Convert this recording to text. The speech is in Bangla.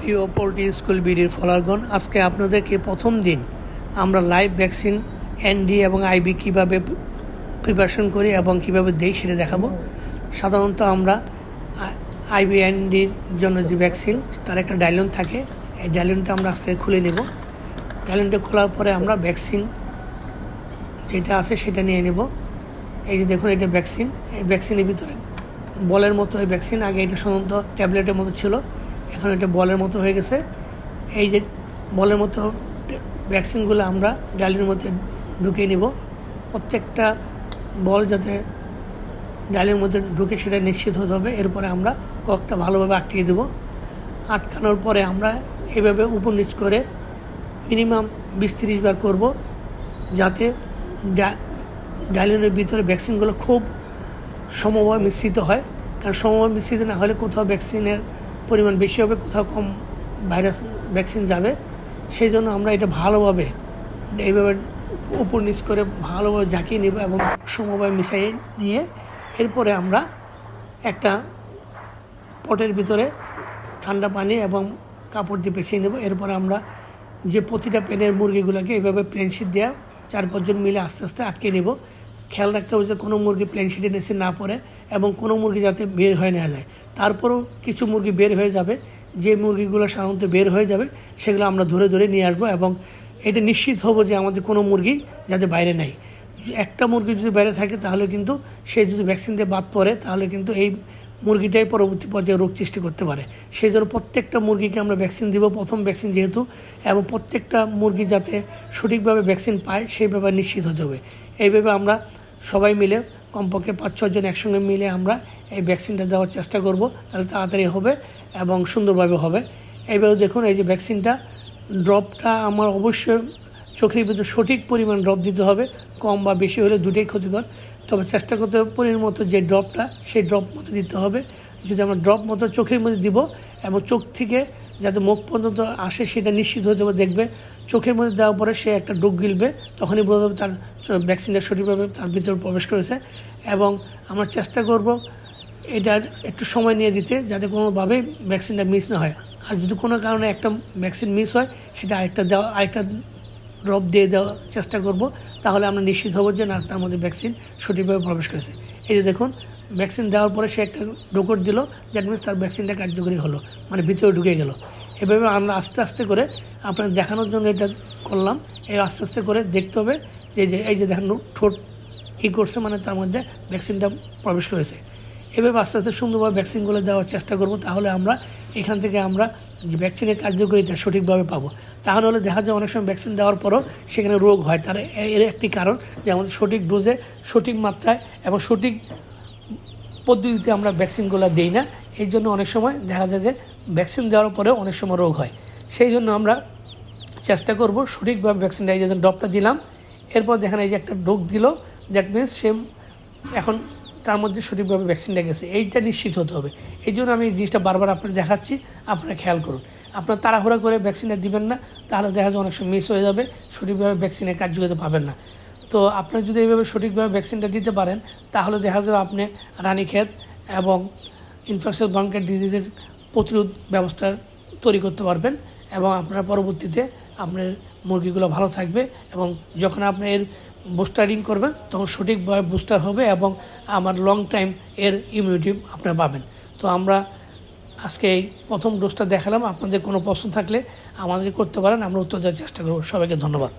প্রিয় পোলট্রি স্কুল বিডির ফলারগণ আজকে আপনাদেরকে প্রথম দিন আমরা লাইভ ভ্যাকসিন, এনডি এবং আইবি কীভাবে প্রিপারেশন করি এবং কীভাবে দেই সেটা দেখাবো। সাধারণত আমরা আইবি এনডির জন্য যে ভ্যাকসিন, তার একটা ডায়লন থাকে। এই ডায়লনটা আমরা আস্তে খুলে নেব। ডায়লনটা খোলার পরে আমরা ভ্যাকসিন যেটা আছে সেটা নিয়ে নেব। এই যে দেখুন, এটা ভ্যাকসিন। এই ভ্যাকসিনের ভিতরে বলের মতো এই ভ্যাকসিন, আগে এটা সাধারণত ট্যাবলেটের মতো ছিল। এখন এটা বলের মতো হয়ে গেছে। এই যে বলের মতো ভ্যাকসিনগুলো আমরা ডালের মধ্যে ঢুকিয়ে নিব। প্রত্যেকটা বল যাতে ডালের মধ্যে ঢুকে সেটা নিশ্চিত হতে হবে। এরপরে আমরা ককটা ভালোভাবে আটকিয়ে দেবো। আটকানোর পরে আমরা এভাবে উপর নিচ করে মিনিমাম বিশ তিরিশ বার করব যাতে ডালিনের ভিতরে ভ্যাকসিনগুলো খুব সমভাবে মিশ্রিত হয়। কারণ সমভাবে মিশ্রিত না হলে কোথাও ভ্যাকসিনের পরিমাণ বেশি হবে, কোথাও কম ভাইরাস ভ্যাকসিন যাবে। সেই জন্য আমরা এটা ভালোভাবে এইভাবে উপর নিচ করে ভালোভাবে ঝাঁকিয়ে নেব এবং সমভাবে মিশিয়ে নিয়ে এরপরে আমরা একটা পটের ভিতরে ঠান্ডা পানি এবং কাপড় দিয়ে পেছিয়ে নেব। এরপরে আমরা যে প্রতিটা পেনের মুরগিগুলোকে এইভাবে প্লেন শিট দেওয়া চার পাঁচজন মিলে আস্তে আস্তে আটকে নেব। খেয়াল রাখতে হবে যে কোনো মুরগি প্লেন শিটে নিচে না পড়ে এবং কোনো মুরগি যাতে বের হয়ে নেওয়া যায়। তারপরেও কিছু মুরগি বের হয়ে যাবে, যে মুরগিগুলো সাধারণত বের হয়ে যাবে, সেগুলো আমরা ধরে ধরে নিয়ে আসব এবং এটা নিশ্চিত হব যে আমাদের কোনো মুরগি যাতে বাইরে নেই। একটা মুরগি যদি বাইরে থাকে তাহলে কিন্তু সে যদি ভ্যাকসিন দিয়ে বাদ পড়ে, তাহলে কিন্তু এই মুরগিটাই পরবর্তী পর্যায়ে রোগ সৃষ্টি করতে পারে। সেই জন্য প্রত্যেকটা মুরগিকে আমরা ভ্যাকসিন দিব, প্রথম ভ্যাকসিন যেহেতু, এবং প্রত্যেকটা মুরগি যাতে সঠিকভাবে ভ্যাকসিন পায়, সেই ব্যাপারে নিশ্চিত হতে হবে। এইভাবে আমরা সবাই মিলে, কমপক্ষে পাঁচ ছজন একসঙ্গে মিলে আমরা এই ভ্যাকসিনটা দেওয়ার চেষ্টা করব। তাহলে তাড়াতাড়ি হবে এবং সুন্দরভাবে হবে। এইভাবে দেখুন, এই যে ভ্যাকসিনটা ড্রপটা আমার অবশ্যই চোখের ভিতরে সঠিক পরিমাণ ড্রপ দিতে হবে। কম বা বেশি হলে দুটোই ক্ষতিকর। তবে চেষ্টা করতে হবে পরিমাণ মতো যে ড্রপটা, সেই ড্রপ মতো দিতে হবে। যদি আমরা ড্রপ মতো চোখের মধ্যে দিব এবং চোখ থেকে যাতে মুখ পর্যন্ত আসে, সেটা নিশ্চিত হতে হবে দেখবে চোখের মধ্যে দেওয়ার পরে সে একটা ডোক গিলবে, তখনই বোঝা যাবে তার ভ্যাকসিনটা সঠিকভাবে তার ভিতরে প্রবেশ করেছে। এবং আমরা চেষ্টা করব এটা একটু সময় নিয়ে দিতে, যাতে কোনোভাবেই ভ্যাকসিনটা মিস না হয়। আর যদি কোনো কারণে একটা ভ্যাকসিন মিস হয়, সেটা আরেকটা দেওয়া, আরেকটা ড্রপ দিয়ে দেওয়ার চেষ্টা করব, তাহলে আমরা নিশ্চিত হব যে না, তার মধ্যে ভ্যাকসিন সঠিকভাবে প্রবেশ করেছে। এই যে দেখুন ভ্যাকসিন দেওয়ার পরে সে একটা ডোকর দিল দ্যাট মিনস তার ভ্যাকসিনটা কার্যকরী হলো মানে ভিতরে ঢুকে গেল। এভাবে আমরা আস্তে আস্তে করে আপনার দেখানোর জন্য এটা করলাম। এই আস্তে আস্তে করে দেখতে হবে, এই যে এই যে দেখানো, ঠোঁট ই করছে মানে তার মধ্যে ভ্যাকসিনটা প্রবেশ করেছে। এভাবে আস্তে আস্তে সুন্দরভাবে ভ্যাকসিনগুলো দেওয়ার চেষ্টা করব, তাহলে আমরা এখান থেকে আমরা যে ভ্যাকসিনের কার্যকরিতা সঠিকভাবে পাবো। তাহলে হলে দেখা যায় অনেক সময় ভ্যাকসিন দেওয়ার পরও সেখানে রোগ হয়। তার এর একটি কারণ যে আমাদের সঠিক ডোজে সঠিক মাত্রায় এবং সঠিক পদ্ধতিতে আমরা ভ্যাকসিনগুলো দিই না। এই জন্য অনেক সময় দেখা যায় যে ভ্যাকসিন দেওয়ার পরেও অনেক সময় রোগ হয়। সেই জন্য আমরা চেষ্টা করব সঠিকভাবে ভ্যাকসিনটা এই যে ড্রপটা দিলাম। এরপর দেখেন এই যে একটা ডোক দিল দ্যাট মিনস সে এখন তার মধ্যে সঠিকভাবে ভ্যাকসিনটা গেছে। এইটা নিশ্চিত হতে হবে। এই জন্য আমি জিনিসটা বারবার আপনার দেখাচ্ছি। আপনারা খেয়াল করুন। আপনার তাড়াহুড়া করে ভ্যাকসিনটা দিবেন না, তাহলে দেখা যায় অনেক সময় মিস হয়ে যাবে, সঠিকভাবে ভ্যাকসিনের কার্যকরিতা পাবেন না। তো আপনি যদি এইভাবে সঠিকভাবে ভ্যাকসিনটা দিতে পারেন, তাহলে দেখা যাবে আপনি রানীক্ষেত এবং ইনফেকশন ব্রঙ্কের ডিজিজের প্রতিরোধ ব্যবস্থা তৈরি করতে পারবেন এবং আপনার পরবর্তীতে আপনার মুরগিগুলো ভালো থাকবে এবং যখন আপনি এর বুস্টারিং করবেন, তখন সঠিকভাবে বুস্টার হবে এবং আমার লং টাইম এর ইমিউনিটি আপনারা পাবেন। তো আমরা আজকে এই প্রথম ডোজটা দেখালাম। আপনাদের কোনো প্রশ্ন থাকলে আমাদেরকে করতে পারেন, আমরা উত্তর দেওয়ার চেষ্টা করব। সবাইকে ধন্যবাদ।